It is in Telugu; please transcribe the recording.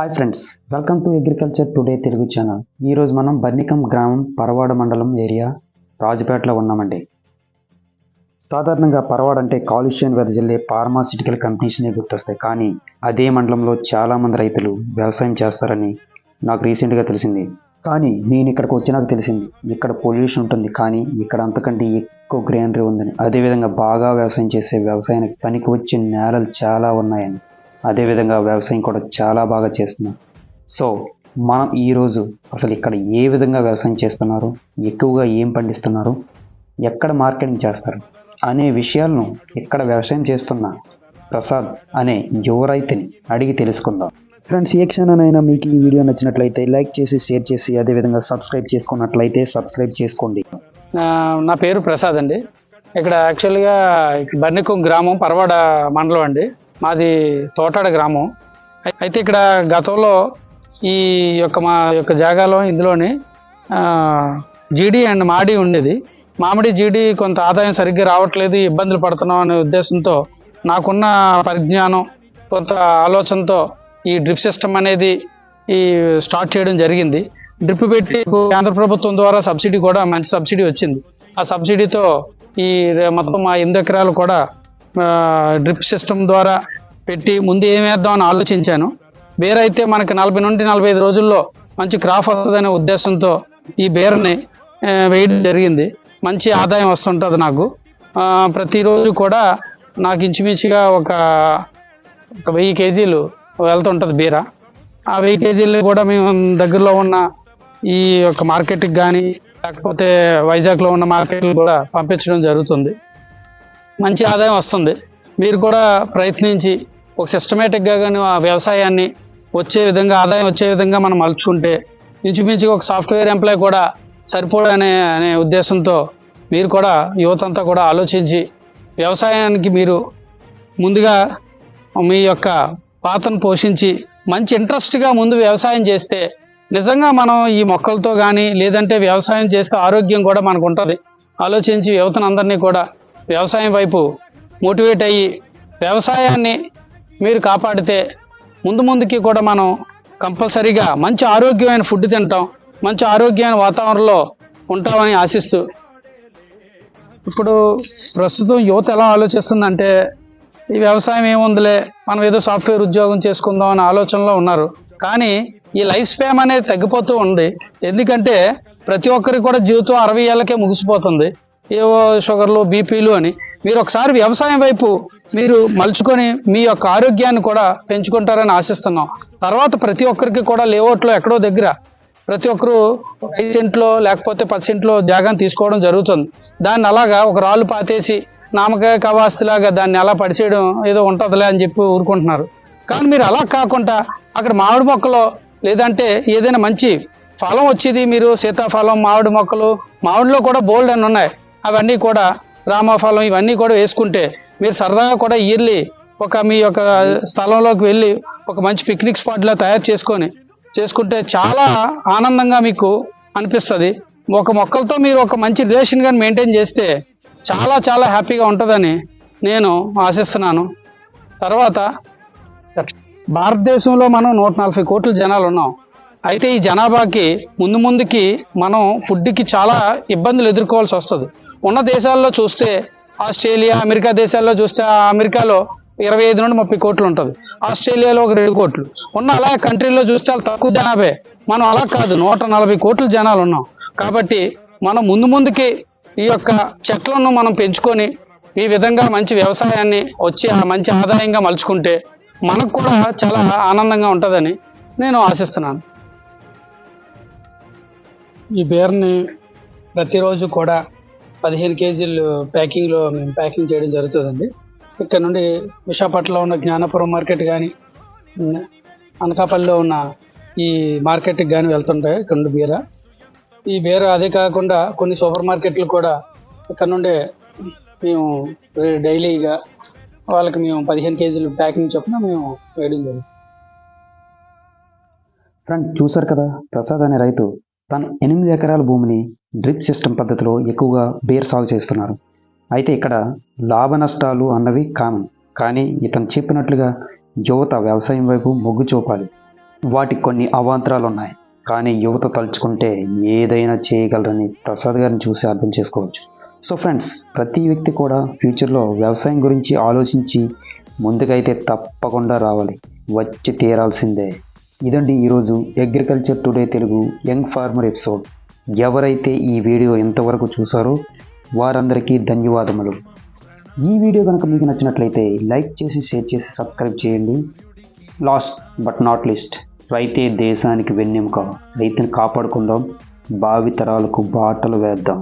Hi friends welcome to agriculture today Telugu channel ఈరోజు మనం బర్నికం గ్రామం పరవాడ మండలం ఏరియా రాజుపేటలో ఉన్నామండి. సాధారణంగా పరవాడ అంటే కాలుష్యం వెదజల్లే ఫార్మాసిటికల్ కంపెనీస్నే గుర్తొస్తాయి. కానీ అదే మండలంలో చాలామంది రైతులు వ్యవసాయం చేస్తారని నాకు రీసెంట్గా తెలిసింది. కానీ నేను ఇక్కడికి వచ్చినాక తెలిసింది ఇక్కడ పొల్యూషన్ ఉంటుంది కానీ ఇక్కడ అంతకంటే ఎక్కువ గ్రీనరీ ఉందని. అదేవిధంగా బాగా వ్యవసాయం చేసే వ్యవసాయానికి పనికి వచ్చే నేలలు చాలా ఉన్నాయని అదేవిధంగా వ్యవసాయం కూడా చాలా బాగా చేస్తున్నాం సో మనం ఈరోజు అసలు ఇక్కడ ఏ విధంగా వ్యవసాయం చేస్తున్నారు ఎక్కువగా ఏం పండిస్తున్నారు ఎక్కడ మార్కెటింగ్ చేస్తారు అనే విషయాలను ఇక్కడ వ్యవసాయం చేస్తున్న ప్రసాద్ అనే యువ రైతుని అడిగి తెలుసుకుందాం. ఫ్రెండ్స్ ఏ క్షణానైనా మీకు ఈ వీడియో నచ్చినట్లయితే లైక్ చేసి షేర్ చేసి అదేవిధంగా సబ్స్క్రైబ్ చేసుకున్నట్లయితే సబ్స్క్రైబ్ చేసుకోండి. నా పేరు ప్రసాద్ అండి. ఇక్కడ యాక్చువల్గా బర్నికం గ్రామం పరవాడ మండలం అండి. మాది తోటాడ గ్రామం. అయితే ఇక్కడ గతంలో ఈ యొక్క మా యొక్క జాగాలో ఇందులోని జీడి అండ్ మాడి ఉండేది. మామిడి జీడి కొంత ఆదాయం సరిగ్గా రావట్లేదు ఇబ్బందులు పడుతున్నాం అనే ఉద్దేశంతో నాకున్న పరిజ్ఞానం కొంత ఆలోచనతో ఈ డ్రిప్ సిస్టమ్ అనేది ఈ స్టార్ట్ చేయడం జరిగింది. డ్రిప్ పెట్టి కేంద్ర ప్రభుత్వం ద్వారా సబ్సిడీ కూడా మంచి సబ్సిడీ వచ్చింది. ఆ సబ్సిడీతో ఈ మొత్తం మా ఎనిమిది ఎకరాలు కూడా డ్రిప్ సిస్టమ్ ద్వారా పెట్టి ముందు ఏం వేద్దాం అని ఆలోచించాను. బేరైతే మనకి నలభై నుండి నలభై ఐదు రోజుల్లో మంచి క్రాప్ వస్తుందనే ఉద్దేశంతో ఈ బేర్ని వేయడం జరిగింది. మంచి ఆదాయం వస్తుంటుంది నాకు. ప్రతిరోజు కూడా నాకు ఇంచుమించుగా ఒక ఒక వెయ్యి కేజీలు వెళ్తుంటుంది బీర. ఆ వెయ్యి కేజీలు కూడా మేము దగ్గరలో ఉన్న ఈ యొక్క మార్కెట్కి కానీ లేకపోతే వైజాగ్లో ఉన్న మార్కెట్లు కూడా పంపించడం జరుగుతుంది. మంచి ఆదాయం వస్తుంది. మీరు కూడా ప్రయత్నించి ఒక సిస్టమేటిక్గా కానీ ఆ వ్యవసాయాన్ని వచ్చే విధంగా ఆదాయం వచ్చే విధంగా మనం మలుచుకుంటే ఇంచుమించుగా ఒక సాఫ్ట్వేర్ ఎంప్లాయ్ కూడా సరిపోడనే అనే ఉద్దేశంతో మీరు కూడా యువత అంతా కూడా ఆలోచించి వ్యవసాయానికి మీరు ముందుగా మీ యొక్క పాత్రను పోషించి మంచి ఇంట్రెస్ట్గా ముందు వ్యవసాయం చేస్తే నిజంగా మనం ఈ మొక్కలతో కానీ లేదంటే వ్యవసాయం చేస్తే ఆరోగ్యం కూడా మనకు ఉంటుంది. ఆలోచించి యువతను అందరినీ కూడా వ్యవసాయం వైపు మోటివేట్ అయ్యి వ్యవసాయాన్ని మీరు కాపాడితే ముందు ముందుకి కూడా మనం కంపల్సరీగా మంచి ఆరోగ్యమైన ఫుడ్ తింటాం మంచి ఆరోగ్యమైన వాతావరణంలో ఉంటామని ఆశిస్తూ ఇప్పుడు ప్రస్తుతం యువత ఎలా ఆలోచిస్తుందంటే ఈ వ్యవసాయం ఏముందిలే మనం ఏదో సాఫ్ట్వేర్ ఉద్యోగం చేసుకుందాం అనే ఆలోచనలో ఉన్నారు. కానీ ఈ లైఫ్ స్పామ్ అనేది తగ్గిపోతూ ఉంది. ఎందుకంటే ప్రతి ఒక్కరికి కూడా జీవితం అరవై ఏళ్ళకే ముగిసిపోతుంది. ఏవో షుగర్లు బీపీలు అని. మీరు ఒకసారి వ్యవసాయం వైపు మీరు మలుచుకొని మీ యొక్క ఆరోగ్యాన్ని కూడా పెంచుకుంటారని ఆశిస్తున్నాం. తర్వాత ప్రతి ఒక్కరికి కూడా లేఅవుట్లో ఎక్కడో దగ్గర ప్రతి ఒక్కరు ఐదు సెంట్లో లేకపోతే పది సెంట్లో జాగాను తీసుకోవడం జరుగుతుంది. దాన్ని అలాగా ఒక రాళ్ళు పాతేసి నామకాయ కవాస్తులాగా దాన్ని అలా పడిచేయడం ఏదో ఉంటుందిలే అని చెప్పి ఊరుకుంటున్నారు. కానీ మీరు అలా కాకుండా అక్కడ మామిడి మొక్కలో లేదంటే ఏదైనా మంచి ఫలం వచ్చేది మీరు సీతాఫలం మామిడి మొక్కలు మామిడిలో కూడా బోల్డ్ అని ఉన్నాయి. అవన్నీ కూడా రామఫలం ఇవన్నీ కూడా వేసుకుంటే మీరు సరదాగా కూడా ఇయర్లీ ఒక మీ యొక్క స్థలంలోకి వెళ్ళి ఒక మంచి పిక్నిక్ స్పాట్లా తయారు చేసుకొని చేసుకుంటే చాలా ఆనందంగా మీకు అనిపిస్తుంది. ఒక మొక్కలతో మీరు ఒక మంచి రిలేషన్ కానీ మెయింటైన్ చేస్తే చాలా చాలా హ్యాపీగా ఉంటుందని నేను ఆశిస్తున్నాను. తర్వాత భారతదేశంలో మనం నూట నలభై కోట్ల జనాలు ఉన్నాం. అయితే ఈ జనాభాకి ముందు ముందుకి మనం ఫుడ్కి చాలా ఇబ్బందులు ఎదుర్కోవాల్సి వస్తుంది. ఉన్న దేశాల్లో చూస్తే ఆస్ట్రేలియా అమెరికా దేశాల్లో చూస్తే ఆ అమెరికాలో ఇరవై ఐదు నుండి ముప్పై కోట్లు ఉంటుంది. ఆస్ట్రేలియాలో ఒక రెండు కోట్లు. ఉన్న అలా కంట్రీలో చూస్తే చాలా తక్కువ జనాభే. మనం అలా కాదు నూట నలభై కోట్ల జనాలు ఉన్నాం. కాబట్టి మనం ముందు ముందుకి ఈ యొక్క చెట్లను మనం పెంచుకొని ఈ విధంగా మంచి వ్యవసాయాన్ని వచ్చి ఆ మంచి ఆదాయంగా మలుచుకుంటే మనకు కూడా చాలా ఆనందంగా ఉంటుందని నేను ఆశిస్తున్నాను. ఈ బీర్ని ప్రతిరోజు కూడా పదిహేను కేజీలు ప్యాకింగ్లో మేము ప్యాకింగ్ చేయడం జరుగుతుందండి. ఇక్కడ నుండి విశాఖపట్నంలో ఉన్న జ్ఞానపురం మార్కెట్ కానీ అనకాపల్లిలో ఉన్న ఈ మార్కెట్కి కానీ వెళ్తుంటాయి ఇక్కడ నుండి బీర ఈ బీర అదే కాకుండా కొన్ని సూపర్ మార్కెట్లు కూడా ఇక్కడ నుండే మేము డైలీగా వాళ్ళకి మేము పదిహేను కేజీలు ప్యాకింగ్ చొప్పున మేము వేయడం జరుగుతుంది. ఫ్రెండ్ చూసారు కదా ప్రసాద్ అనే రైతు. తన ఎనిమిది ఎకరాల భూమిని డ్రిప్ సిస్టమ్ పద్ధతిలో ఎక్కువగా బేర్ సాగు చేస్తున్నారు. అయితే ఇక్కడ లాభ నష్టాలు అన్నవి కామన్. కానీ ఇతను చెప్పినట్లుగా యువత వ్యవసాయం వైపు మొగ్గు చూపాలి. వాటికి కొన్ని అవాంతరాలు ఉన్నాయి. కానీ యువత తలుచుకుంటే ఏదైనా చేయగలరని ప్రసాద్ గారిని చూసి అర్థం చేసుకోవచ్చు. సో ఫ్రెండ్స్ ప్రతి వ్యక్తి కూడా ఫ్యూచర్లో వ్యవసాయం గురించి ఆలోచించి ముందుకైతే తప్పకుండా రావాలి. వచ్చి తీరాల్సిందే. ఇదండి ఈరోజు agriculture today Telugu young farmer episode ఎవరైతే ఈ వీడియో ఇంతవరకు చూసారో వారందరికీ ధన్యవాదములు. ఈ వీడియో కనుక మీకు నచ్చినట్లయితే లైక్ చేసి షేర్ చేసి సబ్స్క్రైబ్ చేయండి. లాస్ట్ బట్ నాట్ లిస్ట్ రైతే దేశానికి వెన్నెముక. రైతుని కాపాడుకుందాం. భావితరాలకు బాటలు వేద్దాం.